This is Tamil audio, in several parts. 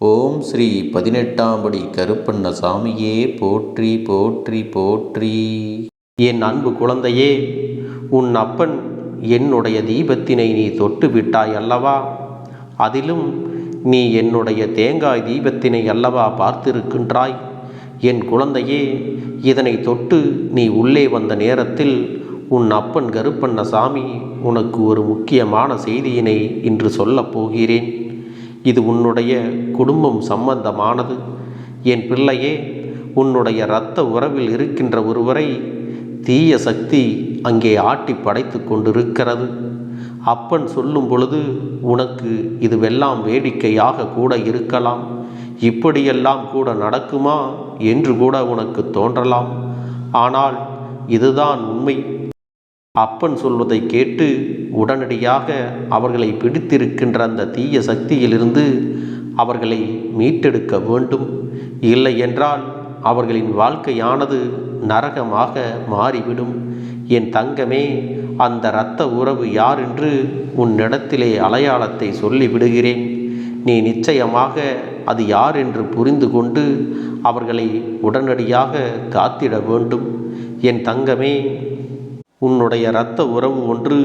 ஓம் ஸ்ரீ பதினெட்டாம்படி கருப்பண்ண சாமியே போற்றி போற்றி போற்றி. என் அன்பு குழந்தையே உன் அப்பன் என்னுடைய தீபத்தினை நீ தொட்டு விட்டாய் அல்லவா? அதிலும் நீ என்னுடைய தேங்காய் தீபத்தினை அல்லவா பார்த்திருக்கின்றாய்? என் குழந்தையே இதனை தொட்டு நீ உள்ளே வந்த நேரத்தில் உன் அப்பன் கருப்பண்ண சாமி உனக்கு ஒரு முக்கியமான செய்தியினை இன்று சொல்லப் போகிறேன். இது உன்னுடைய குடும்பம் சம்பந்தமானது. என் பிள்ளையே உன்னுடைய இரத்த உறவில் இருக்கின்ற ஒருவரை தீய சக்தி அங்கே ஆட்டி படைத்து கொண்டிருக்கிறது. அப்பன் சொல்லும் பொழுது உனக்கு இதுவெல்லாம் வேடிக்கையாக கூட இருக்கலாம். இப்படியெல்லாம் கூட நடக்குமா? என்று கூட உனக்கு தோன்றலாம். ஆனால் இதுதான் உண்மை. அப்பன் சொல்வதை கேட்டு உடனடியாக அவர்களை பிடித்திருக்கின்ற அந்த தீய சக்தியிலிருந்து அவர்களை மீட்டெடுக்க வேண்டும். இல்லை என்றால் அவர்களின் வாழ்க்கையானது நரகமாக மாறிவிடும். என் தங்கமே அந்த இரத்த உறவு யார் என்று உன்னிடத்திலே அலையாளத்தை சொல்லிவிடுகிறேன். நீ நிச்சயமாக அது யார் என்று புரிந்து கொண்டு அவர்களை உடனடியாக காத்திட வேண்டும். என் தங்கமே உன்னுடைய இரத்த உறவு ஒன்று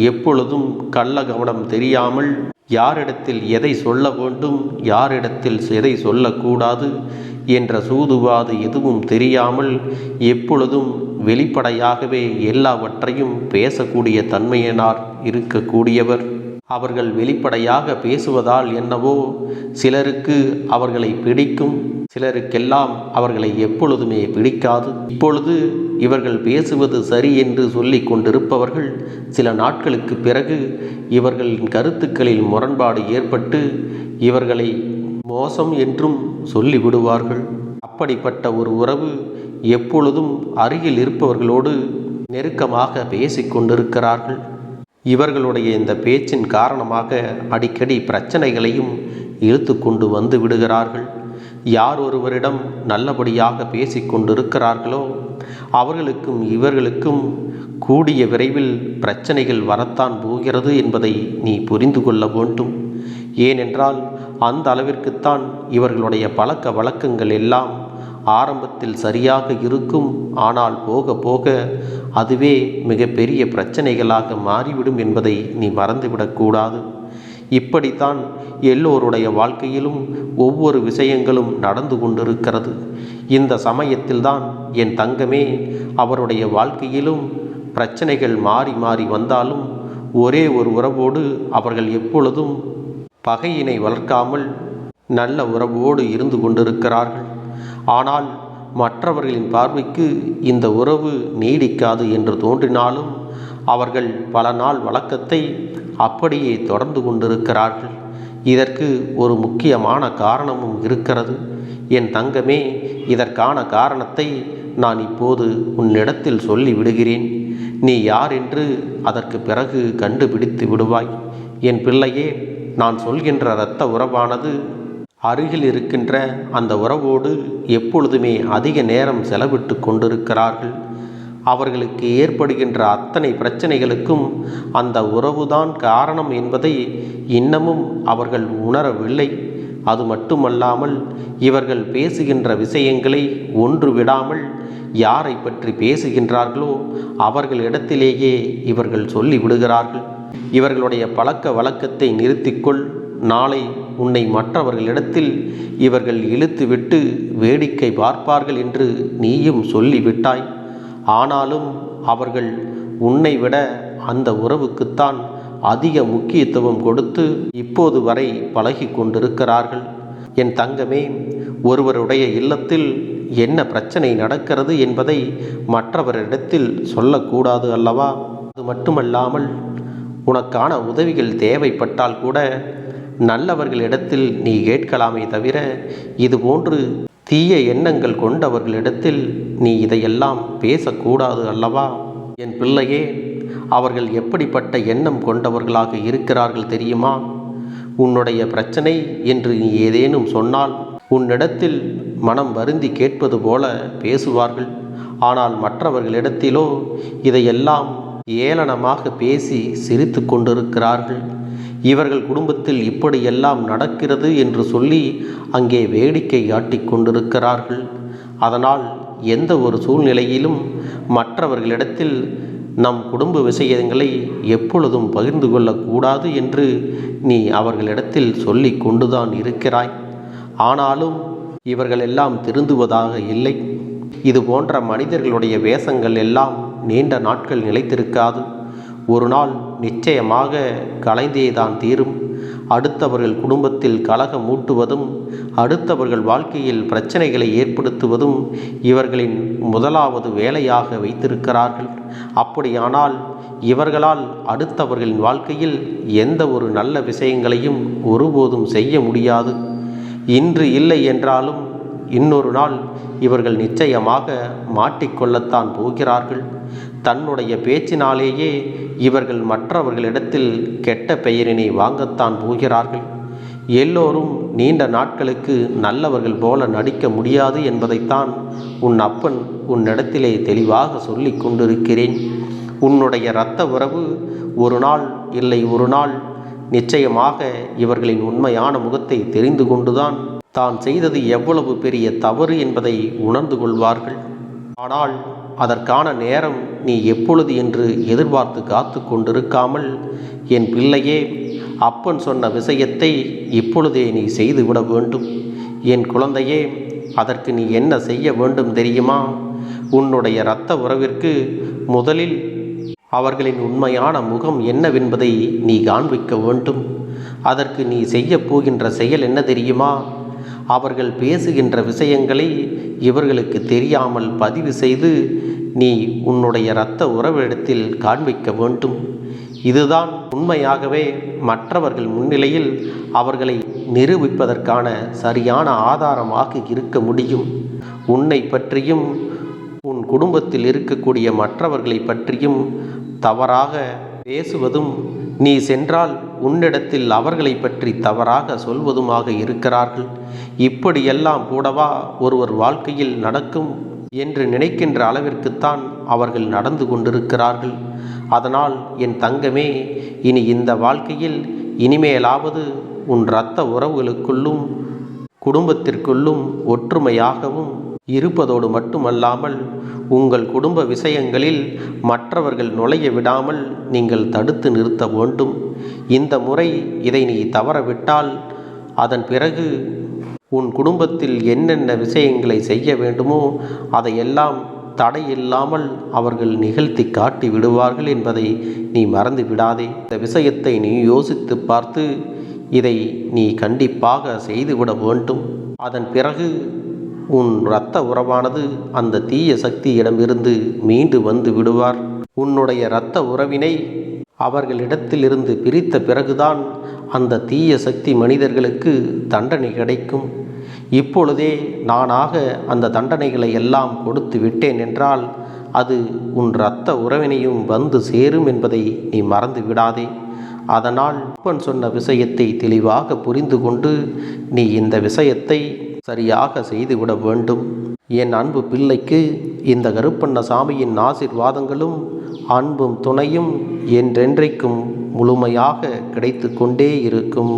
எப்பொழுதும் கள்ள கவனம் தெரியாமல் யாரிடத்தில் எதை சொல்ல வேண்டும் யாரிடத்தில் எதை சொல்லக்கூடாது என்ற சூதுவாது எதுவும் தெரியாமல் எப்பொழுதும் வெளிப்படையாகவே எல்லாவற்றையும் பேசக்கூடிய தன்மையினார் இருக்கக்கூடியவர். அவர்கள் வெளிப்படையாக பேசுவதால் என்னவோ சிலருக்கு அவர்களை பிடிக்கும் சிலருக்கெல்லாம் அவர்களை எப்பொழுதுமே பிடிக்காது. இப்பொழுது இவர்கள் பேசுவது சரி என்று சொல்லி கொண்டிருப்பவர்கள் சில நாட்களுக்கு பிறகு இவர்களின் கருத்துக்களில் முரண்பாடு ஏற்பட்டு இவர்களை மோசம் என்றும் சொல்லிவிடுவார்கள். அப்படிப்பட்ட ஒரு உறவு எப்பொழுதும் அருகில் இருப்பவர்களோடு நெருக்கமாக பேசிக்கொண்டிருக்கிறார்கள் இவர்களுடைய இந்த பேச்சின் காரணமாக அடிக்கடி பிரச்சனைகளையும் இழுத்து கொண்டு வந்து விடுகிறார்கள். யார் ஒருவரிடம் நல்லபடியாக பேசிக்கொண்டிருக்கிறார்களோ அவர்களுக்கும் இவர்களுக்கும் கூடிய விரைவில் பிரச்சனைகள் வரத்தான் போகிறது என்பதை நீ புரிந்து கொள்ள வேண்டும். ஏனென்றால் அந்த அளவிற்குத்தான் இவர்களுடைய பழக்க வழக்கங்கள் எல்லாம் ஆரம்பத்தில் சரியாக இருக்கும் ஆனால் போக போக அதுவே மிகப்பெரிய பிரச்சனைகளாக மாறிவிடும் என்பதை நீ மறந்துவிடக்கூடாது இப்படித்தான் எல்லோருடைய வாழ்க்கையிலும் ஒவ்வொரு விஷயங்களும் நடந்து கொண்டிருக்கிறது. இந்த சமயத்தில்தான் என் தங்கமே அவருடைய வாழ்க்கையிலும் பிரச்சனைகள் மாறி மாறி வந்தாலும் ஒரே ஒரு உறவோடு அவர்கள் எப்பொழுதும் பகையினை வளர்க்காமல் நல்ல உறவோடு இருந்து கொண்டிருக்கிறார்கள். ஆனால் மற்றவர்களின் பார்வைக்கு இந்த உறவு நீடிக்காது என்று தோன்றினாலும் அவர்கள் பல நாள் வழக்கத்தை அப்படியே தொடர்ந்து கொண்டிருக்கிறார்கள். இதற்கு ஒரு முக்கியமான காரணமும் இருக்கிறது. என் தங்கமே இதற்கான காரணத்தை நான் இப்போது உன்னிடத்தில் சொல்லி விடுகிறேன் நீ யார் என்று அதற்கு பிறகு கண்டுபிடித்து விடுவாய். என் பிள்ளையே நான் சொல்கின்ற இரத்த உறவானது அருகில் இருக்கின்ற அந்த உறவோடு எப்பொழுதுமே அதிக நேரம் செலவிட்டு கொண்டிருக்கிறார்கள். அவர்களுக்கு ஏற்படுகின்ற அத்தனை பிரச்சனைகளுக்கும் அந்த உறவுதான் காரணம் என்பதை இன்னமும் அவர்கள் உணரவில்லை. அது மட்டுமல்லாமல் இவர்கள் பேசுகின்ற விஷயங்களை ஒன்று விடாமல் யாரை பற்றி பேசுகின்றார்களோ அவர்களிடத்திலேயே இவர்கள் சொல்லி விடுகிறார்கள் இவர்களுடைய பழக்க வழக்கத்தை நிறுத்திக்கொள் நாளை உன்னை மற்றவர்களிடத்தில் இவர்கள் இழுத்துவிட்டு வேடிக்கை பார்ப்பார்கள் என்று நீயும் சொல்லிவிட்டாய். ஆனாலும் அவர்கள் உன்னை விட அந்த உறவுக்குத்தான் அதிக முக்கியத்துவம் கொடுத்து இப்போது வரை பழகி கொண்டிருக்கிறார்கள். என் தங்கமே ஒருவருடைய இல்லத்தில் என்ன பிரச்சனை நடக்கிறது என்பதை மற்றவரிடத்தில் சொல்லக்கூடாது அல்லவா? அது மட்டுமல்லாமல் உனக்கான உதவிகள் தேவைப்பட்டால் கூட நல்லவர்களிடத்தில் நீ கேட்கலாமே தவிர இதுபோன்று தீய எண்ணங்கள் கொண்டவர்களிடத்தில் நீ இதையெல்லாம் பேசக்கூடாது அல்லவா? என் பிள்ளையே அவர்கள் எப்படிப்பட்ட எண்ணம் கொண்டவர்களாக இருக்கிறார்கள் தெரியுமா? உன்னுடைய பிரச்சனை என்று நீ ஏதேனும் சொன்னால் உன்னிடத்தில் மனம் வருந்தி கேட்பது போல பேசுவார்கள். ஆனால் மற்றவர்களிடத்திலோ இதையெல்லாம் ஏளனமாக பேசி சிரித்து கொண்டிருக்கிறார்கள். இவர்கள் குடும்பத்தில் இப்படியெல்லாம் நடக்கிறது என்று சொல்லி அங்கே வேடிக்கை காட்டிக் கொண்டிருக்கிறார்கள். அதனால் எந்த ஒரு சூழ்நிலையிலும் மற்றவர்களிடத்தில் நம் குடும்ப விஷயங்களை எப்பொழுதும் பகிர்ந்து கொள்ளக்கூடாது என்று நீ அவர்களிடத்தில் சொல்லி கொண்டுதான் இருக்கிறாய். ஆனாலும் இவர்கள் எல்லாம் திருந்துவதாக இல்லை. இது போன்ற மனிதர்களுடைய வேஷங்கள் எல்லாம் நீண்ட நாட்கள் நிலைத்திருக்காது. ஒரு நாள் நிச்சயமாக கலைந்தேதான் தீரும். அடுத்தவர்கள் குடும்பத்தில் கலகம் மூட்டுவதும் அடுத்தவர்கள் வாழ்க்கையில் பிரச்சனைகளை ஏற்படுத்துவதும் இவர்களின் முதலாவது வேலையாக வைத்திருக்கிறார்கள். அப்படியானால் இவர்களால் அடுத்தவர்களின் வாழ்க்கையில் எந்த ஒரு நல்ல விஷயங்களையும் ஒருபோதும் செய்ய முடியாது. இன்று இல்லை என்றாலும் இன்னொரு நாள் இவர்கள் நிச்சயமாக மாட்டிக்கொள்ளத்தான் போகிறார்கள். தன்னுடைய பேச்சினாலேயே இவர்கள் மற்றவர்களிடத்தில் கெட்ட பெயரினை வாங்கத்தான் போகிறார்கள். எல்லோரும் நீண்ட நாட்களுக்கு நல்லவர்கள் போல நடிக்க முடியாது என்பதைத்தான் உன் அப்பன் உன்னிடத்திலே தெளிவாக சொல்லி கொண்டிருக்கிறேன். உன்னுடைய இரத்த உறவு ஒரு நாள் இல்லை ஒரு நாள். நிச்சயமாக இவர்களின் உண்மையான முகத்தை தெரிந்து கொண்டுதான் தான் செய்தது எவ்வளவு பெரிய தவறு என்பதை உணர்ந்து கொள்வார்கள். ஆனால் அதற்கான நேரம் நீ எப்பொழுது என்று எதிர்பார்த்து காத்து கொண்டிருக்காமல் என் பிள்ளையே அப்பன் சொன்ன விஷயத்தை இப்பொழுதே நீ செய்துவிட வேண்டும். என் குழந்தையே அதற்கு நீ என்ன செய்ய வேண்டும் தெரியுமா? உன்னுடைய இரத்த உறவிற்கு முதலில் அவர்களின் உண்மையான முகம் என்னவென்பதை நீ காண்பிக்க வேண்டும். அதற்கு நீ செய்யப் போகின்ற செயல் என்ன தெரியுமா? அவர்கள் பேசுகின்ற விஷயங்களை இவர்களுக்கு தெரியாமல் பதிவு செய்து நீ உன்னுடைய இரத்த உறவிடத்தில் காண்பிக்க வேண்டும். இதுதான் உண்மையாகவே மற்றவர்கள் முன்னிலையில் அவர்களை நிரூபிப்பதற்கான சரியான ஆதாரமாக இருக்க முடியும். உன்னை பற்றியும் உன் குடும்பத்தில் இருக்கக்கூடிய மற்றவர்களை பற்றியும் தவறாக பேசுவதும் நீ சென்றால் உன்னிடத்தில் அவர்களை பற்றி தவறாக சொல்வதுமாக இருக்கிறார்கள். இப்படியெல்லாம் கூடவா ஒருவர் வாழ்க்கையில் நடக்கும்? என்று நினைக்கின்ற அளவிற்குத்தான் அவர்கள் நடந்து கொண்டிருக்கிறார்கள். அதனால் என் தங்கமே இனி இந்த வாழ்க்கையில் இனிமேலாவது உன் இரத்த உறவுகளுக்குள்ளும் குடும்பத்திற்குள்ளும் ஒற்றுமையாகவும் இருப்பதோடு மட்டுமல்லாமல் உங்கள் குடும்ப விஷயங்களில் மற்றவர்கள் நுழைய விடாமல் நீங்கள் தடுத்து நிறுத்த வேண்டும். இந்த முறை இதை நீ தவறவிட்டால் அதன் பிறகு உன் குடும்பத்தில் என்னென்ன விஷயங்களை செய்ய வேண்டுமோ அதையெல்லாம் தடையில்லாமல் அவர்கள் நிகழ்த்தி காட்டி விடுவார்கள் என்பதை நீ மறந்து விடாதே. இந்த விஷயத்தை நீ யோசித்து பார்த்து இதை நீ கண்டிப்பாக செய்துவிட வேண்டும். அதன் பிறகு உன் இரத்த உறவானது அந்த தீய சக்தியிடமிருந்து மீண்டு வந்து விடுவார். உன்னுடைய இரத்த உறவினை அவர்களிடத்திலிருந்து பிரித்த பிறகுதான் அந்த தீய சக்தி மனிதர்களுக்கு தண்டனை கிடைக்கும். இப்பொழுதே நானாக அந்த தண்டனைகளை எல்லாம் கொடுத்து விட்டேன் என்றால் அது உன் இரத்த உறவினையும் வந்து சேரும் என்பதை நீ மறந்து விடாதே. அதனால் அப்பன் சொன்ன விஷயத்தை தெளிவாக புரிந்து கொண்டு நீ இந்த விஷயத்தை சரியாக செய்துவிட வேண்டும். என் அன்பு பிள்ளைக்கு இந்த கருப்பண்ண சாமியின் ஆசிர்வாதங்களும் அன்பும் துணையும் என்றென்றைக்கும் முழுமையாக கிடைத்து கொண்டே இருக்கும்.